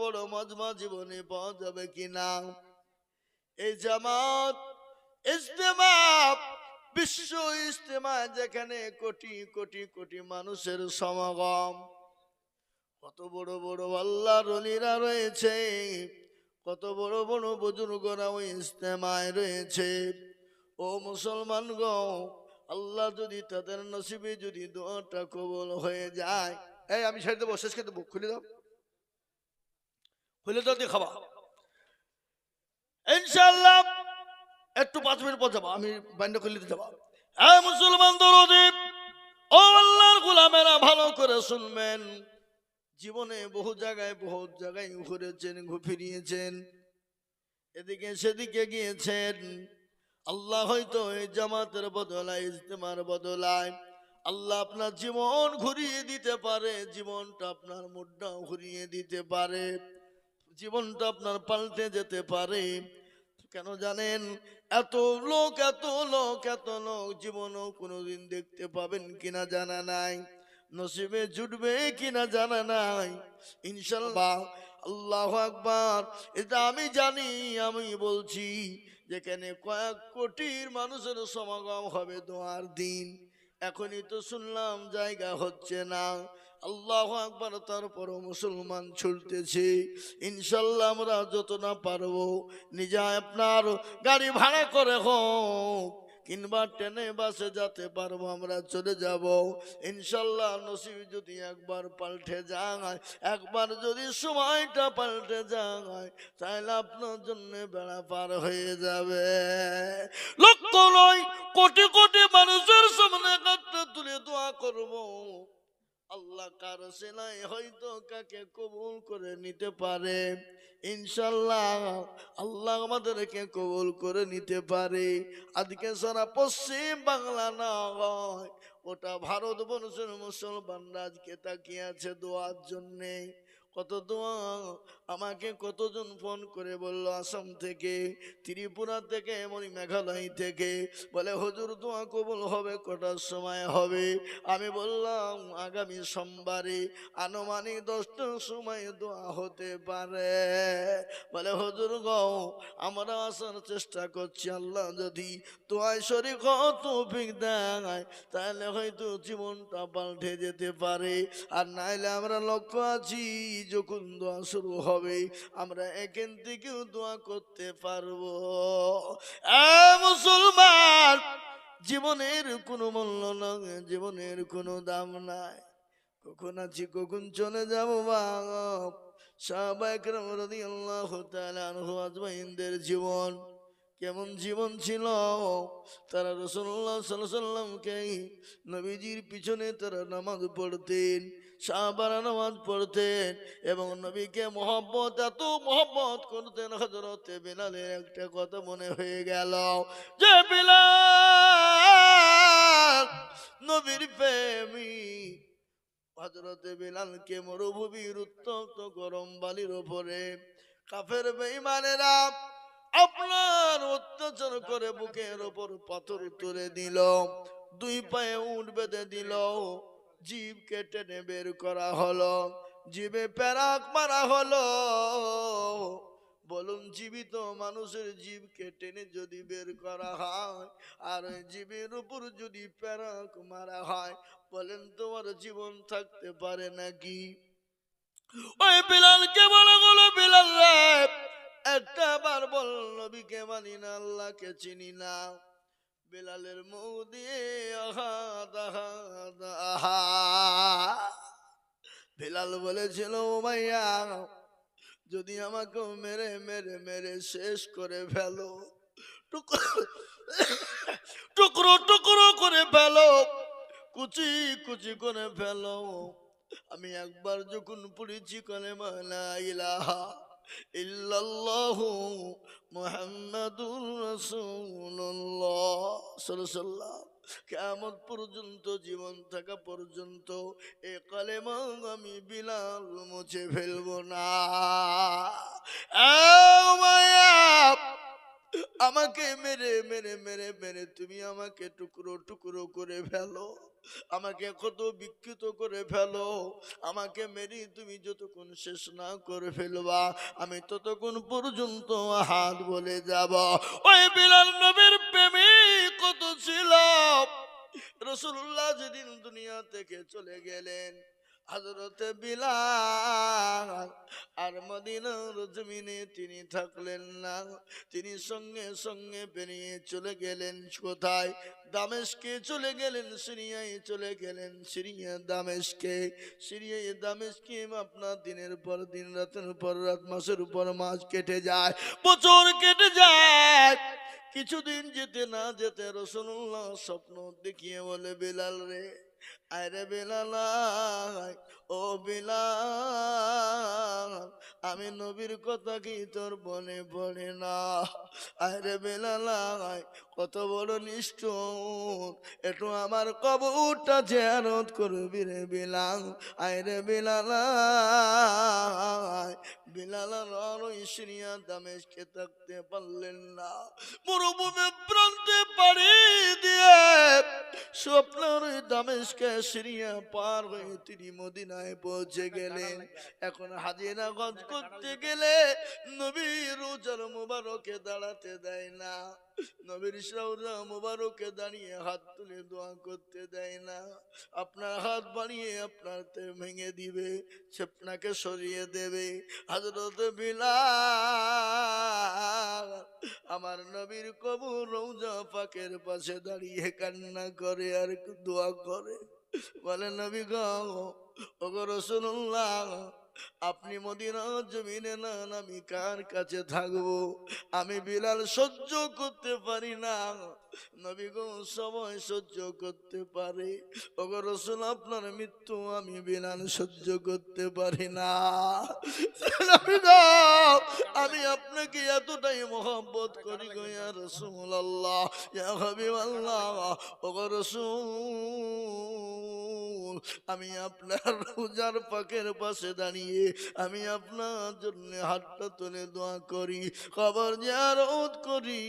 বড় মজমা জীবনে পাওয়া যাবে কিনা? এই জামাত ইজতেমা বিশ্ব ইজতেমা যেখানে কোটি কোটি কোটি মানুষের সমাগম, কত বড় বড় আল্লাহ অলিরা রয়েছে, কত বড় বড় বুজুর্গরা ওই ইজতেমায় রয়েছে। ও মুসলমান গো, আল্লাহ যদি তাদের নসিবে যদি দোয়াটা কবল হয়ে যায়, এই আমি দেবো, শেষ করে দেবো, খুলে দাও। খুলে দাও খাবা। ইনশাল্লাহ একটু পাঁচ মিনিট পর যাব, আমি বান্ড খুলে দিতে যাব। হ্যাঁ মুসলমান দরদীপ ও আল্লাহর গোলামেরা ভালো করে শুনবেন। জীবনে বহু জায়গায় বহু জায়গায় ঘুরেছেন ফিরিয়েছেন এদিকে সেদিকে গিয়েছেন। আল্লাহ হয়তো এই জামাতের বদলায়, ইজতেমার বদলায়। আল্লাহ আপনার জীবন ঘুরিয়ে দিতে পারে, জীবনটা আপনার মুডটাও ঘুরিয়ে দিতে পারে। জীবনটা আপনার পাল্টে যেতে পারে। কেন জানেন, এত লোক এত লোক এত লোক জীবনও কোনোদিন দেখতে পাবেন কিনা জানা নাই, নসিবে জুটবে কিনা জানা নাই। ইনশাল্লাহ আল্লাহ আকবার, এটা আমি জানি, আমি বলছি, যেখানে কয়েক কোটির মানুষের সমাগম হবে দোয়ার দিন। এখনই তো শুনলাম, জায়গা হচ্ছে না। আল্লাহ আকবার, তারপরও মুসলমান ছুটতেছে ইনশাল্লাহ আমরা যত না পারব, নিজে আপনার গাড়ি ভাড়া করে হোক, কিংবা ট্রেনে, বাসে যেতে পারব আমরা চলে যাব। ইনশাল্লাহ নসিব যদি একবার পাল্টে যায়, একবার যদি সময়টা পাল্টে যায়, তাহলে আপনার জন্য বেড়া পার হয়ে যাবে। লক্ষ নয়, কোটি কোটি মানুষের সামনে কাটটা তুলে দোয়া করব। আল্লাহ কার সেলাই হয়তো কাকে কবুল করে নিতে পারে। ইনশাল্লাহ আল্লাহ আমাদেরকে কবুল করে নিতে পারে। আজকে সারা পশ্চিম বাংলা না হয় ওটা ভারতবর্ষের মুসলমান রাজকে তাকিয়ে আছে দোয়ার জন্যে। কত দোয়া, আমাকে কতজন ফোন করে বলল, আসাম থেকে, ত্রিপুরা থেকে এমন মেঘালয় থেকে। বলে, হজুর, দোয়া কবল হবে, কটার সময় হবে? আমি বললাম, আগামী সোমবারে, আনুমানিক দশটার সময় দোয়া হতে পারে। বলে, হজুর গো, আমরা আসার চেষ্টা করছি, আল্লাহ যদি তোয়ায় শরীর তৌফিক দেয়, তাহলে হয়তো জীবনটা পাল্টে যেতে পারে। আর নাইলে আমরা লক্ষ্য আছি যখন দোয়া শুরু হবে, আমরা এখান থেকেও দোয়া করতে পারব। মুসলমান, জীবনের কোনো মূল্য নাই জীবনের কোনো দাম নাই। কখন আছি, কখন চলে যাব বাপ জীবন কেমন জীবন ছিল? তারা রসুল্লাহ সাল্লামকে নবীজির পিছনে তারা নামাজ পড়তেন। সাহাবারা নামাজ পড়তেন এবং নবীকে মোহব্বত, এত মোহব্বত করতেন। হজরতে বিলালের একটা কথা মনে হয়ে গেল যে, বিলাল, নবীর প্রেমী। হজরতে বিলালকে মরুভূমির উত্তপ্ত গরম বালির ওপরে কাফের বেঈমানেরা আপনার অত্যাচার করে বুকের ওপর পাথর তুলে দিল, দুই পায়ে উঠ বেঁধে দিল। জীব কেটে বের করা হলো, জীবে প্যারাক মারা হলো। বলুন, জীবিত মানুষের জীবকে টেনে যদি বের করা হয়, আর জীবের উপর যদি প্যারাক মারা হয়, বলেন, তোমার জীবন থাকতে পারে নাকি? ওই বিলালকে বলা গেল বিলাল একটা বার বল নবীকে মানি না আল্লাহকে চিনি না। বিলালের মুখ দিয়ে বিলাল বলেছিল, ও ভাইয়া, যদি আমাকে মেরে মেরে মেরে শেষ করে ফেলো টুকরো টুকরো করে ফেলো, কুচি কুচি করে ফেলো, আমি একবার যখন পড়েছি কলেমা লা ইলাহা ইল্লাল্লাহু মুহাম্মাদুর সাল্লাল্লাহু কেমন পর্যন্ত, জীবন থাকা পর্যন্ত এ কালেমা আমি বিলাল মুছে ফেলব না। আমাকে মেরে মেরে মেরে মেরে তুমি আমাকে টুকরো টুকরো করে ফেলো। আমাকে কত বিকৃত করে ফেলো, আমাকে মেরি তুমি যতক্ষণ শেষ না করে ফেলবা, আমি ততক্ষণ পর্যন্ত হাত বলে যাব। ওই বিলাল নবীর প্রেমে কত ছিল রসুল্লাহ যেদিন দুনিয়া থেকে চলে গেলেন হজরতে বিলাল আর মদিনার জমিনে তিনি থাকলেন না। তিনি সঙ্গে সঙ্গে বেরিয়ে চলে গেলেন। কোথায়? দামেশকে চলে গেলেন, সিরিয়ায় চলে গেলেন। সিরিয়া দামেশকে সিরিয়ায় দামেশকে আপনার দিনের পর দিন, রাতের পর রাত, মাসের পর মাস কেটে যায়, বছর কেটে যায়। কিছুদিন যেতে না যেতে রসুল্লাহ স্বপ্ন দেখিয়ে বলে, বিলাল রে আরে বিলাল ও বিলাল আমি নবীর কথা কি তোর বনে পড়ে না? আরে বিলাল কত বড় নিষ্ঠুর, একটু আমার কবরটা জেরত করবি রে বিলাল। আরে বিলাল বিলাল আর ওই সিরিয়া দামেশকে থাকতে পারলেন না। মরুভূমি প্রান্তে পাড়ি দিয়ে স্বপ্নের দামেশকে সিরিয়া পার হয়ে তিনি মদিনায় পৌঁছে গেলেন। এখন হাজিরা গজ করতে গেলে নবী রোজার মুবারকে দাঁড়াতে দেয় না। নবীর সৌরা মুবারকে দাঁড়িয়ে হাত তুলে দোয়া করতে দেয় না। আপনার হাত বাড়িয়ে আপনার তে ভেঙে দিবে আপনাকে সরিয়ে দেবে। হাজরত বিলাল আমার নবীর কবর রৌজা পাকের পাশে দাঁড়িয়ে কান্না করে আর দোয়া করে। বলে, নবী গো, ওগো রসুল্লাহ আপনি মদিনা জমিনে না আমি কার কাছে থাকব? আমি বিলাল সহ্য করতে পারি না। নবী গো সময় সহ্য করতে পারে। ওগো রসুল, আপনার মৃত্যু আমি বিলাল সহ্য করতে পারি না। আমি আপনাকে এতটাই মোহাম্মত করি গো, ইয়া রসুল আল্লাহ ইয়া হাবিব আল্লাহ ওগো রসুল আমি আপনার রোজার পাখের পাশে দাঁড়িয়ে আমি আপনার জন্য হাতটা তুলে দোয়া করি, কবর জিয়ারত করি।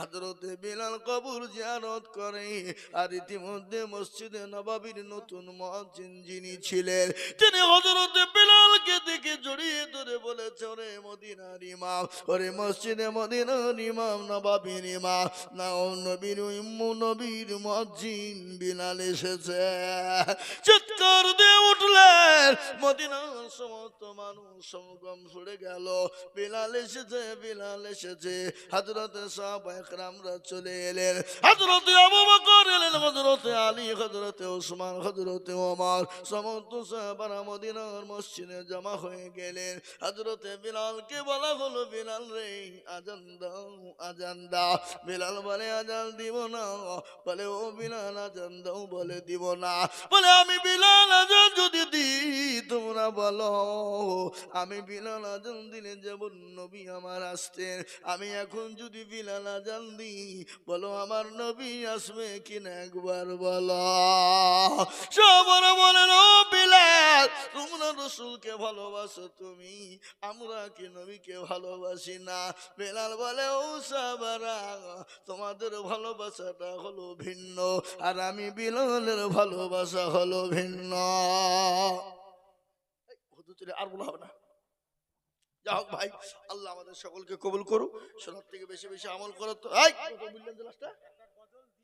হাজরতে বিলাল কবর জিয়ারত করে আর ইতিমধ্যে মসজিদে নবাবির নতুন মহাজিন যিনি ছিলেন, তিনি হজরতে বিলালকে দেখে জড়িয়ে ধরে বলেছে, ওরে মদিনার ইমাম, ওরে মসজিদে মদিনার ইমাম, নবাবির ইমাম না ও নবীর নবীর মসজিদ বিলাল এসেছে। চিৎকার দিয়ে উঠলেন। মদিনার সমস্ত মানুষ সমাগম ছুড়ে গেল। বিলাল এসেছে বিলাল এসেছে। হাজরতে সব একরামরা চলে এলেন। হাজরতে আবু বকর এলেন হজরতে আলী হজরতে ওসমান হজরতে ওমর। সমস্ত সাহাবারা মদিনার মসজিদে জমা হয়ে গেলেন। হজরতে বিলালকে বলা হলো, বিলাল রে, আজান দাও আজান দাও। বিলাল বলে, আজান দিব না। বলে, ও বিলাল, আজান দাও বলে দিব না। বলে, আমি বিলাল আজান যদি দি, তোমরা বলো, আমি বিলাল আজান দিলে যেমন নবী আমার আসতেন, আমি এখন যদি বিলাল আজান দিই বলো, আমার নবী আসবে কিনা একবার বলো। সবার বলেন ও বিলাল, তোমরা রসুলকে ভালোবাসো তুমি, আমরা কি নবীকে ভালোবাসি না? বেলাল বলে, ও সাবারা, তোমাদের ভালোবাসাটা হলো ভিন্ন, আর আমি বিলালের ভালোবাসা হলো ভিন্ন। আর বলা হবে না। যা হোক ভাই, আল্লাহ আমাদের সকলকে কবুল করো সোনার থেকে বেশি বেশি আমল করো তো?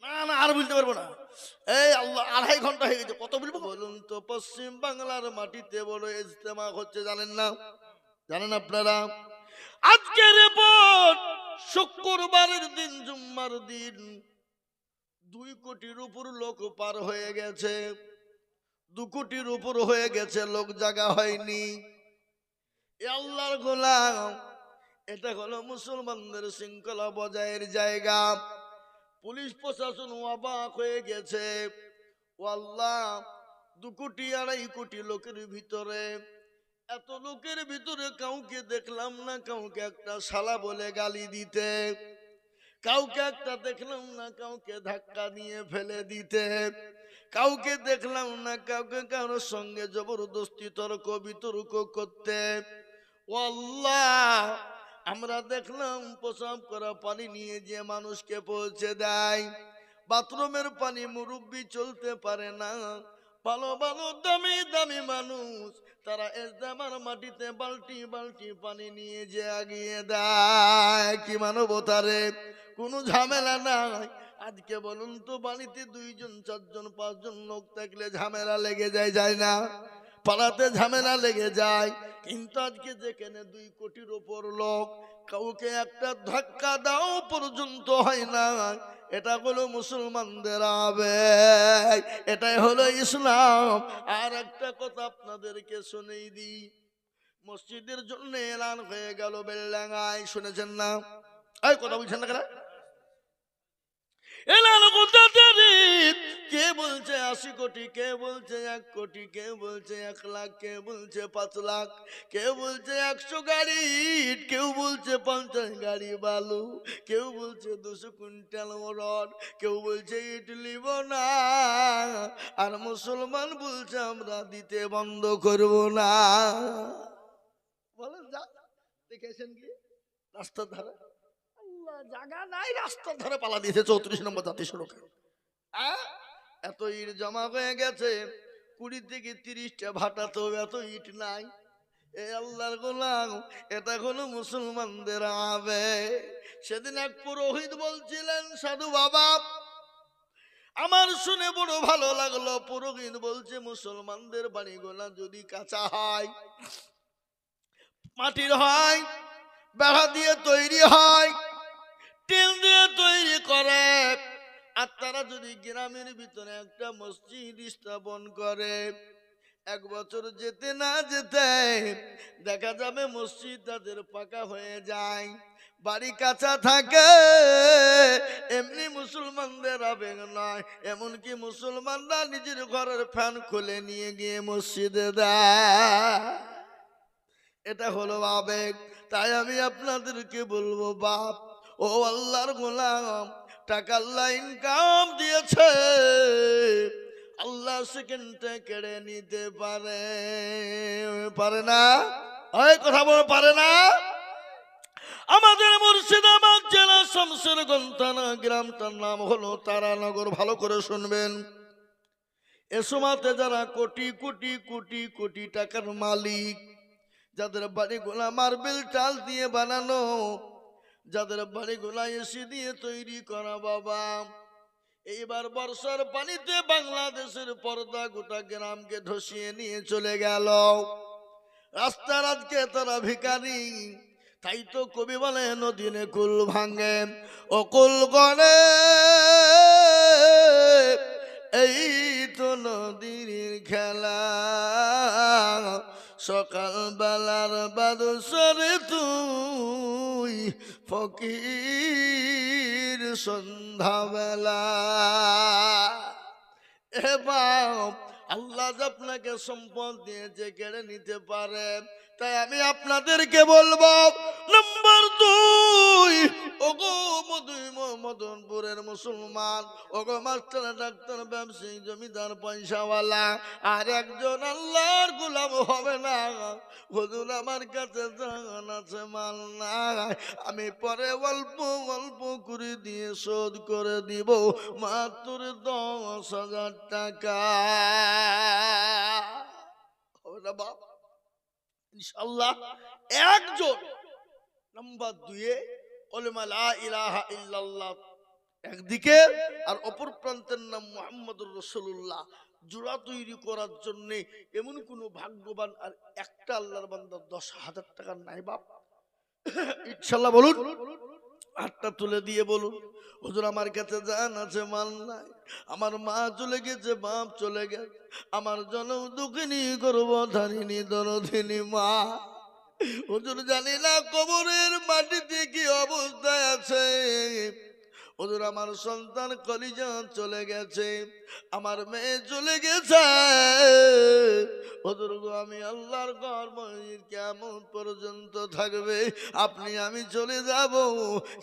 না না, আর বলতে পারব না। এই, আল্লাহ, আড়াই ঘণ্টা হয়ে গেছে, কত বলব? বলুন তো, পশ্চিম বাংলার মাটিতে বড় ইজতেমা হচ্ছে, জানেন না? জানেন আপনারা? আজকের রিপোর্ট শুক্রবারের দিন, জুম্মার দিন। দুই কোটির উপর লোক পার হয়ে গেছে। দু কোটির উপর হয়ে গেছে, লোক জাগা হয়নি। আল্লাহর গোলাম, এটা হলো মুসলমানদের শৃঙ্খলা বজায়ের জায়গা। পুলিশ প্রশাসন অবাক হয়ে গেছে। আল্লাহ, দু কোটি আড়াই কোটি লোকের ভিতরে, এত লোকের ভিতরে কাউকে দেখলাম না, কাউকে একটা শালা বলে গালি দিতে। কাউকে একটা দেখলাম না, কাউকে ধাক্কা দিয়ে ফেলে দিতে। কাউকে দেখলাম না, কাউকে কারোর সঙ্গে জবরদস্তি, তর্ক, বিতর্ক করতে। ও আল্লাহ আমরা দেখলাম প্রসাব করা পানি নিয়ে যে মানুষকে পৌঁছে দেয়। বাথরুমের পানি মুরব্বি চলতে পারে না। ভালো ভালো, দামি দামি মানুষ, তারা এসদামার মাটিতে বালটি বালতি পানি নিয়ে যে আগিয়ে দেয়। কি মানবতারে কোনো ঝামেলা নাই। আজকে বলুন তো, বাড়িতে দুইজন, চারজন, পাঁচজন লোক থাকলে ঝামেলা লেগে যায় যায় না। পাড়াতে ঝামেলা লেগে যায়। কিন্তু আজকে যেখানে দুই কোটির ওপর লোক, কাউকে একটা ধাক্কা দাও পর্যন্ত হয় না। এটা হলো মুসলমানদের আবেগ, এটাই হলো ইসলাম। আর একটা কথা আপনাদেরকে শুনেই দিই। মসজিদের জন্য এলান হয়ে গেল বেলডাঙ্গায়, শুনেছেন না? এই কথা বলছেন না কেন? কে বলছে আশি কোটি? কে বলছে এক কোটি? কে বলছে এক লাখ? কে বলছে পাঁচ লাখ? কে বলছে একশো গাড়ি? ইট, কেউ বলছে পঞ্চাশ গাড়ি বালু? কেউ বলছে দুশো কুইন্টাল রড কেউ বলছে ইট লিব না আর মুসলমান বলছে আমরা দিতে বন্ধ করব না। বলেন যা। দেখেছেন কি? রাস্তার ধারে। জায়গা নাই রাস্তার ধারে পালা দিয়েছে চৌত্রিশ নম্বর জাতীয় সড়কে। আহ? এত ইট জমা হয়ে গেছে, কুড়ি থেকে তিরিশটা ভাটা তো এত ইট নাই। এ আল্লাহর গোলাম, এটা হলো মুসলমানদের আবে সেদিন এক পুরোহিত বলছিলেন, সাধু বাবা, আমার শুনে বড় ভালো লাগল। পুরোহিত বলছে, মুসলমানদের বাড়ি বাড়িগুলা যদি কাঁচা হয়, মাটির হয়, বেড়া দিয়ে তৈরি হয় টিন দিয়ে তৈরি করে। আর তারা যদি গ্রামের ভিতরে একটা মসজিদ স্থাপন করে, এক বছর যেতে না যেতে দেখা যাবে মসজিদ তাদের পাকা হয়ে যায়, বাড়ি কাঁচা থাকে। এমনি মুসলমানদের আবেগ নয়, এমনকি মুসলমানরা নিজের ঘরের ফ্যান খুলে নিয়ে গিয়ে মসজিদে দেয়। এটা হলো আবেগ। তাই আমি আপনাদেরকে বলব, বাপ ও আল্লাহর গোলাম টাকা আল্লাহ ইনকাম দিয়েছে। আল্লাহ সেকেন্ডে কেড়ে নিতে পারে। পারে না? ওই কথা বলে, পারে না? আমাদের মুর্শিদাবাদ জেলা শমশের গন্তানা গ্রামটার নাম হলো তারানগর, ভালো করে শুনবেন। এ সময়তে যারা কোটি কোটি কোটি কোটি টাকার মালিক, যাদের বাড়িগুলা মার্বেল টাল দিয়ে বানানো যাদের বাড়িগুলা এসি দিয়ে তৈরি করা বাবা। এইবার বর্ষার পানিতে বাংলাদেশের পর্দা গোটা গ্রামকে ধসিয়ে নিয়ে চলে গেল। রাস্তার আজকে তারা ভিখারি, তাই তো কবি বলে নদীনে কুল ভাঙে। ও কুল গড়ে, এই তো নদীর খেলা। সকাল বেলার বাদসরে তুই ফকির সন্ধ্যাবেলা। বেলা বাপ আল্লাহ আপনাকে সম্পদ দিয়েছে কেড়ে নিতে পারে? তাই আমি আপনাদেরকে বলব নম্বর দুই, ওগো মধুই মদনপুরের মুসলমান, ওগো মাস্টার ডাক্তার ব্যবসায়ী জমিদার পয়সাওয়ালা, আর একজন আল্লাহর গোলাম হবে না। হুজুর আমার কাছে জান আছে, মাল নাই। আমি পরে অল্প অল্প করে দিয়ে শোধ করে দিব, মাত্র দশ হাজার টাকা। হবে না বাপ? ইনশাল্লাহ একজন নাম্বার দুয়ে ওলেমা লা ইলাহা ইল্লাল্লাহ, একদিকে আর অপর প্রান্তের নাম মোহাম্মদুর রসুল্লাহ জোড়া তৈরি করার জন্য এমন কোন ভাগ্যবান আর একটা আল্লাহর বান্দার দশ হাজার টাকা নাই বাপ। ইনশাল্লাহ বলুন। হাতটা তুলে দিয়ে বলুন, হুজুর, আমার কাছে জান আছে, মাল নাই। আমার মা চলে গেছে, বাপ চলে গেছে। আমার জনম দুঃখিনী করব ধারিনী দরধিনী মা। হুজুর, জানি না কবরের মাটিতে কি অবস্থায় আছে। হুজুর আমার সন্তান কলিজা চলে গেছে আমার মেয়ে চলে গেছে গো আমি আল্লাহর ঘর মসজিদ কেমন পর্যন্ত থাকবে আপনি আমি চলে যাব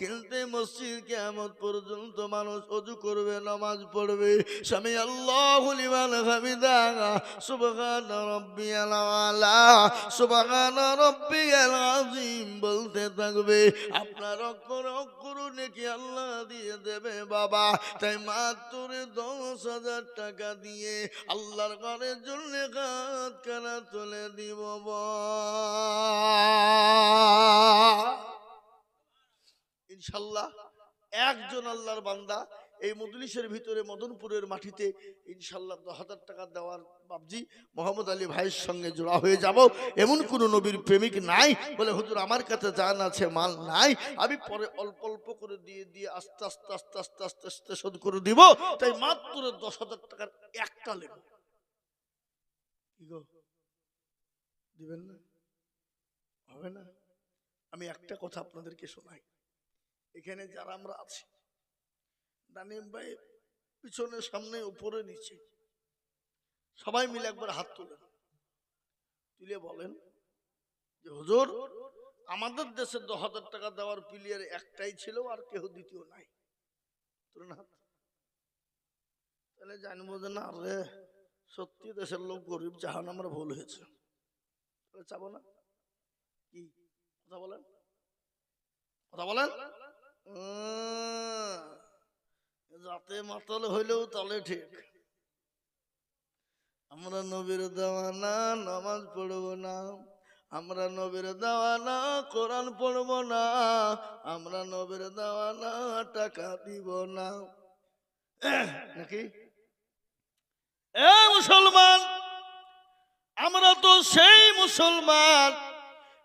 কিন্তু মসজিদ কেমন পর্যন্ত মানুষ অজু করবে নামাজ পড়বে স্বামী আল্লাহ হামিদা সুবহান রব্বিয়াল আলা সুবহান রব্বিয়াল আযীম বলতে থাকবে আপনার অক্ষর অক্ষর নাকি আল্লাহ দিয়ে দেবে বাবা। তাই মাত্র দশ হাজার টাকা দিয়ে আল্লাহর ঘরের জন্য কাত কানা তুলে দিব ইনশাল্লাহ একজন আল্লাহর বান্দা এই মদলিসের ভিতরে মদনপুরের মাটিতে ইনশাল্লাহ দশ হাজার টাকা দেওয়ার বাবজি মোহাম্মদ আলী ভাইয়ের সঙ্গে জোড়া হয়ে যাব। এমন কোন নবীর প্রেমিক নাই বলে হুজুর আমার কাছে জান আছে, মাল নাই। আমি পরে অল্প অল্প করে দিয়ে দিয়ে আস্তে আস্তে আস্তে আস্তে আস্তে আস্তে শোধ করে দিব। তাই মাত্র দশ হাজার টাকার একটা লেবু। দিবেন না? হবে না? আমি একটা কথা আপনাদেরকে শোনাই। এখানে যারা আমরা আছি ডানিম ভাই পিছনে, সামনে, উপরে, নিচে। সবাই মিলে একবার হাত তুলেন তুলে বলেন যে, হুজুর, আমাদের দেশে দশ হাজার টাকা দেওয়ার প্লেয়ার একটাই ছিল আর কেহ দ্বিতীয় নাই। হাত। তাহলে জানব যে, না রে, সত্যি দেশের লোক গরিব, জাহান আমরা ভুল হয়েছে। তাহলে চাবো না? কি? কথা বলেন? কথা বলেন? যাতে মাতাল হইলেও তাহলে ঠিক। আমরা নবীর দেওয়ানা, নামাজ পড়ব না। আমরা নবীর দেওয়ানা, কোরআন পড়ব না। আমরা নবীর দেওয়ানা, টাকা দিব না। নাকি? এ মুসলমান, আমরা তো সেই মুসলমান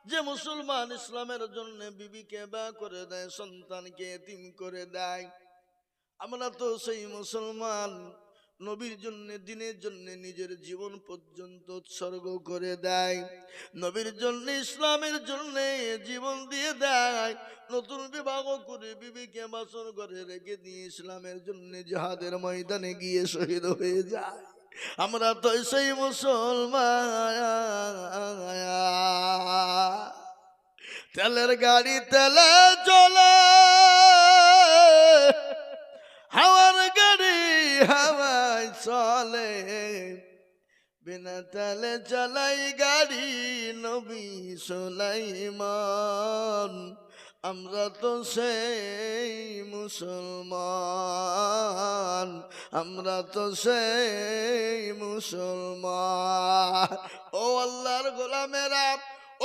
যে মুসলমান ইসলামের জন্য বিবিকে বা করে দেয়, সন্তানকে এতিম করে দেয়। আমরা তো সেই মুসলমান। নবীর জন্য, দিনের জন্য নিজের জীবন পর্যন্ত উৎসর্গ করে দেয়। নবীর জন্য, ইসলামের জন্য জীবন দিয়ে দেয়। নতুন বিবাহ করে বিবিকে বাসন করে রেখে দিয়ে ইসলামের জন্য জাহাদের ময়দানে গিয়ে শহীদ হয়ে যায়। আমরা তো সেই মুসলমান। তেলের গাড়ি তেলে চলে। হাওয়ায় চলে। বিনা তেলে চালাই গাড়ি নবী সোলাইমান। আমরা তো সেই মুসলমান। আমরা তো সেই মুসলমান। ও আল্লাহর গোলামেরা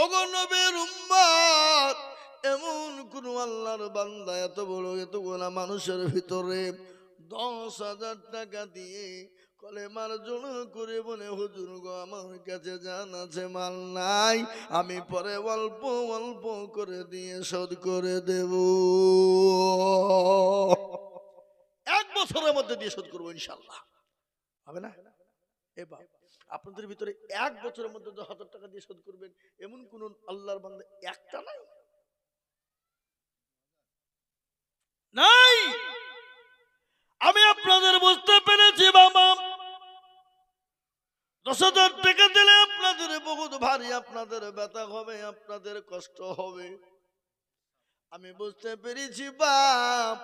ওগো নবীর উম্মত। এমন কোন আল্লাহর বান্দা এত বড়, এত গোলা মানুষের ভিতরে দশ হাজার টাকা দিয়ে কলেমার জন্য করে বলে, হুজুর গো, আমার কাছে জান আছে, মাল নাই। আমি পরে অল্প অল্প করে দিয়ে শোধ করে দেব। এক বছরের মধ্যে দিয়ে শোধ করব ইনশাল্লাহ হবে না? এবার আপনাদের ভিতরে এক বছরের মধ্যে দশ হাজার টাকা দিয়ে শোধ করবেন, এমন কোন আল্লাহর বান্দা একটা নাই? নাই! আমি আপনাদের বুঝতে পেরেছি, বাবা। দশ হাজার টাকা দিলে আপনাদের বহুত ভারী, আপনাদের ব্যথা হবে, আপনাদের কষ্ট হবে। আমি বুঝতে পেরেছি, বাপ।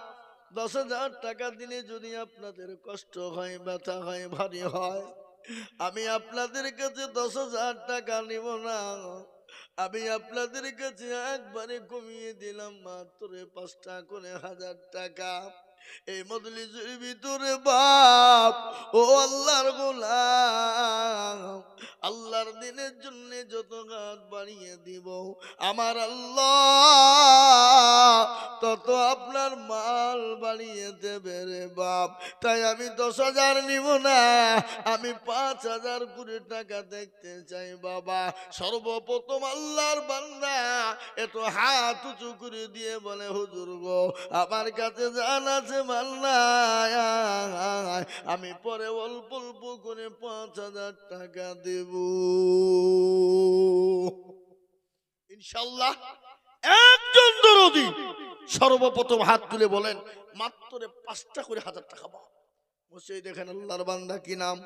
দশ হাজার টাকা দিলে যদি আপনাদের কষ্ট হয়, ব্যথা হয়, ভারী হয়, আমি আপনাদের কাছে দশ হাজার টাকা নিব না। আমি আপনাদের কাছে একবারে কমিয়ে দিলাম মাত্র পাঁচটা করে হাজার টাকা। এই মদলিসের ভিতরে বাপ, ও আল্লাহর গোলাম, আল্লাহর দিনের জন্য যত গাছ বাড়িয়ে দিব, আমার আল্লাহ তত আপনার মাল বাড়িয়ে দেবে রে বাপ। তাই আমি দশ হাজার নিব না, আমি পাঁচ হাজার কুড়ি টাকা দেখতে চাই বাবা। সর্বপ্রথম আল্লাহর বান্দা এত হাত উঁচু করে দিয়ে বলে, হুজুর গো, আমার কাছে জান আছে মাল্লা আমি পরে অল্প অল্প করে পাঁচ হাজার টাকা দেব। ইনশাল্লাহ একজন দরদি সর্বপ্রথম হাত তুলে বলেন, মাত্র পাঁচটা করে হাজার টাকা পাও। বসে দেখেন আল্লাহর বান্দা কি নাম?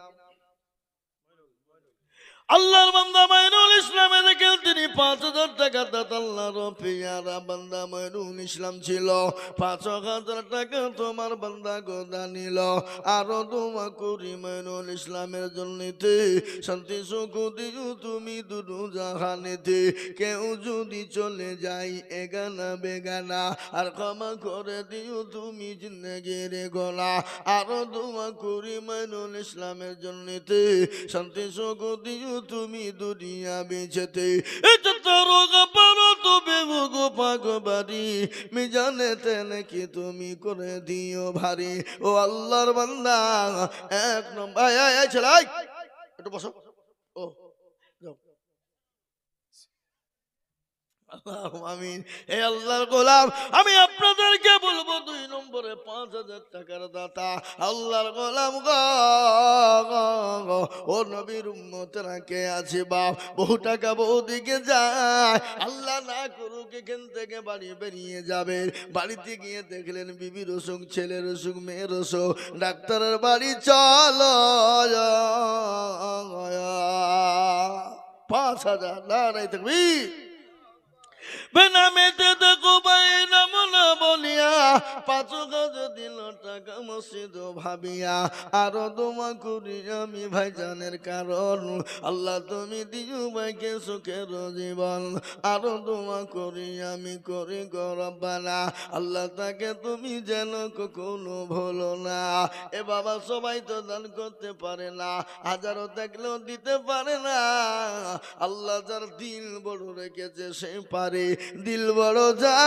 আল্লাহর বান্দা মাইনুল ইসলামে দেখেন তিনি পাঁচ হাজার টাকা দাত আল্লাহর পেয়ারা বান্দা মাইনুল ইসলাম ছিল। পাঁচ হাজার টাকা তোমার বান্দা গোদা নিল। আরও তোমা করি মাইনুল ইসলামের জন্যতে। শান্তি, সুখ দিও তুমি দুদু জাহানেতে। কেউ যদি চলে যাই এগানা বেগানা, আর ক্ষমা করে দিও তুমি জিন্দগির গলা। আরও দোয়া করি মাইনুল ইসলামের জন্যতে। শান্তি, সুখ দিও তুমি দুনিয়া বেঁচেতে তুমি করে দিও ভারী? ও আল্লাহর বান্দা, এক নম্বর একটু বসো। ও। হে আল্লাহর গোলাম, আমি আপনাদেরকে বলব দুই নম্বরে পাঁচ হাজার টাকার দাতা। আল্লাহর গোলাম গো। ও নবীর উম্মতেরা কে আছে বাপ? বহু টাকা বহু দিকে যায়। আল্লাহ না করুক, এখান থেকে বাড়ি বেরিয়ে যাবে বাড়িতে গিয়ে দেখলেন বিবির অসুখ, ছেলের অসুখ, মেয়ের অসুখ। ডাক্তারের বাড়ি চলো পাঁচ হাজার, না, নাই, থাকবি। বেনামেতে দেখো দোয়া করি আমি ভাইজানের কারণ। আল্লাহ তুমি দিও ভাইকে সুখের জীবন, আরও দোয়া করি আমি করি গরবানা আল্লাহ তাকে তুমি যেন কখনো ভুলো না। এ বাবা, সবাই তো দান করতে পারে না, হাজারো দেখলেও দিতে পারে না। আল্লাহ যার দিল বড় রেখেছে, সে পারে দিল বড় যা।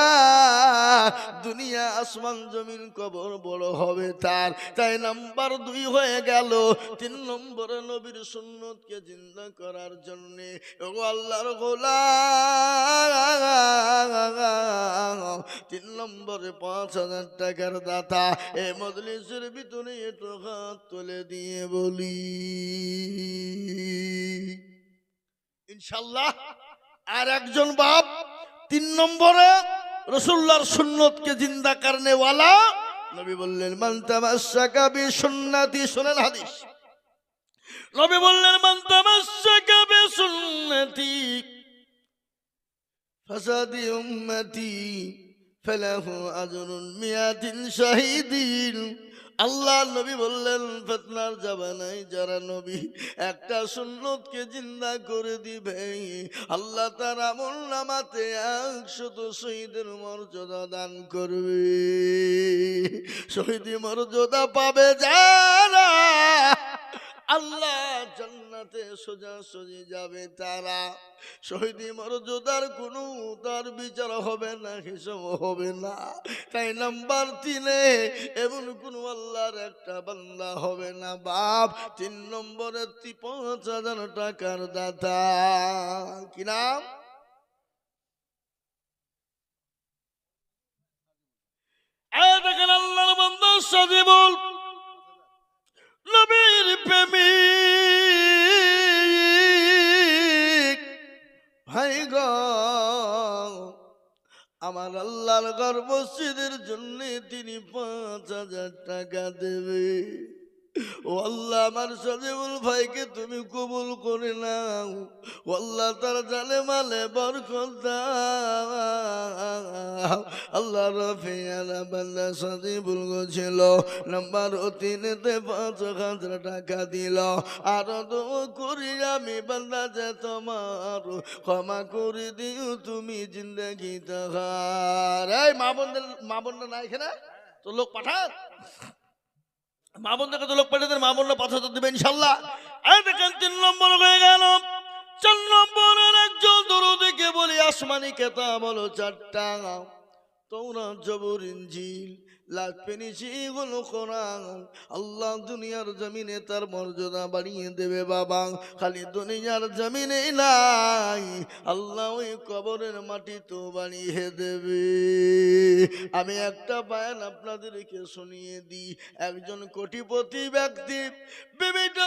দুনিয়া আসমান, জমিন, কবর বড় হবে তার। তাই নাম্বার দুই হয়ে গেল তিন নম্বরে নবীর সুন্নতকে জিন্দা করার জন্য। আল্লাহর গোলাম, তিন নম্বরে পাঁচ হাজার টাকার দাতা। এ মজলিসের ভিতরে একটু হাত তুলে দিয়ে বলি। ইনশাল্লাহ আর একজন বাপ, তিন নম্বরে রসুল্লাহর সুন্নতকে জিন্দা করনে ওয়ালা নবী বললেন, মান তামাশাকা বি সুন্নতি শুনেন হাদিস। নবী বললেন, মান তামাশাকা বি সুন্নতি ফাসাদি উম্মতি, ফালাহু আজরুন মিয়াতিন শাহিদিন। আল্লাহ নবী বললেন, ফেতনার জামানায় যারা নবী, একটা সুন্নতকে জিন্দা করে দিবে। আল্লাহ তার আমল নামাতে একশত শহীদের মর্যাদা দান করবে। শহীদি মর্যাদা পাবে যারা আল্লাহ জান্নাতে সোজা সোজি যাবে তারা। শহীদি মর্যাদার কোনো তার বিচার হবে না, হিসাব হবে না। তাই নাম্বার তিনে, এমন কোন আল্লাহর একটা বান্দা হবে না বাপ। তিন নম্বরে পাঁচ হাজার টাকার দাতা। কি নাম? দেখেন আল্লাহর বান্দা সাজিবুল। নবীর প্রেমিক। ভাই গ আমার আল্লাহর গর্ব জন্য তিনি পাঁচ হাজার টাকা দেবে। ও আল্লাহ আমার সজিবুল ভাইকে তুমি কবুল করে নাও। ও আল্লাহ তার জালে মালে বরকত দাও। আল্লাহ রফিয়ালা বান্দা সজিবুল ছিল। নাম্বার তিনেতে পাঁচ হাজার টাকা দিল। আর তো করি আমি বান্দা যে তোমার, ক্ষমা করে দিও তুমি জিন্দগি তাহার। এই মা বোনদের মা বোনরা না এখানে? তো লোক পাঠান। মা বোনদেরকে তো লোক পাঠিয়ে দেন, মা বোনরা পাঁচ হাজার দেবে, ইনশাল্লাহ। এই দেখেন তিন নম্বর হয়ে গেল। চার নম্বরের একজন দরদিকে বলি, আসমানি কেতা বলো চারটা। তোমরা জবর ইঞ্জিল লাটপেনিছি গুলো কোরআন আল্লাহ দুনিয়ার জমিনে তার মর্যাদা বাড়িয়ে দেবে বাবা। খালি দুনিয়ার জমিনে নাই, আল্লাহ ওই কবরের মাটি তো বানিয়ে দেবে। আমি একটা বায়ান আপনাদেরকে শুনিয়ে দিই। একজন কোটিপতি ব্যক্তি বিভিন্ন